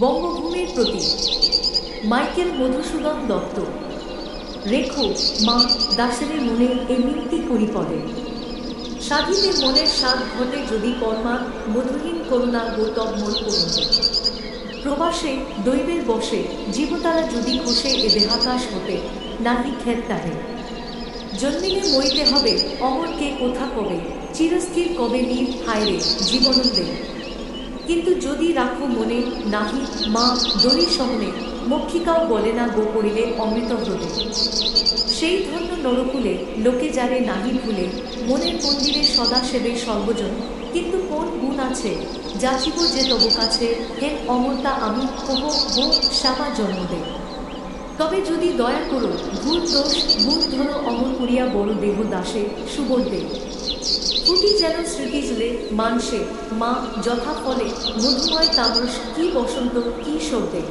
বঙ্গভূমির প্রতি মাইকেল মধুসূদন দত্ত। রেখো মা দাসের মনে এ মিনতি করি পদে সাধিতে মনের স্বাদ ঘটে যদি কর্মা মধুহীন করুণা গৌতম মন করুণ প্রবাসে, দৈবের বসে, জীবতারা যদি খসে, এ দেহাকাশ হতে নাহি খেত তাহে। জন্মিলে মরিতে হবে অমরকে কোথা কবে, চিরস্থির কবে নীর হায়রে জীবনন্দে কিন্তু যদি রাখো মনে, নাহি, মা, দড়ি সহনে, মক্ষিকাও বলে না গো করিলে অমৃত হলে সেই ধন্য নরকুলে, লোকে যারে নাহি ভুলে, মনের মন্দিরে সদা সেবে সর্বজন। কিন্তু কোন গুণ আছে, যাচিব যে তব কাছে হেন অমরতা আমি, কহ, গো, শ্যামা জন্ম দে তবে যদি দয়া করো, ভূত দোষ, ভূত ধর অমর করিয়া বড় দেহ দাসে সুবল দেহ ফুটি যেন স্মৃতি জুড়ে মানসে, মা যথা ফলে মধুময় তামস কি বসন্ত, কি শব্দে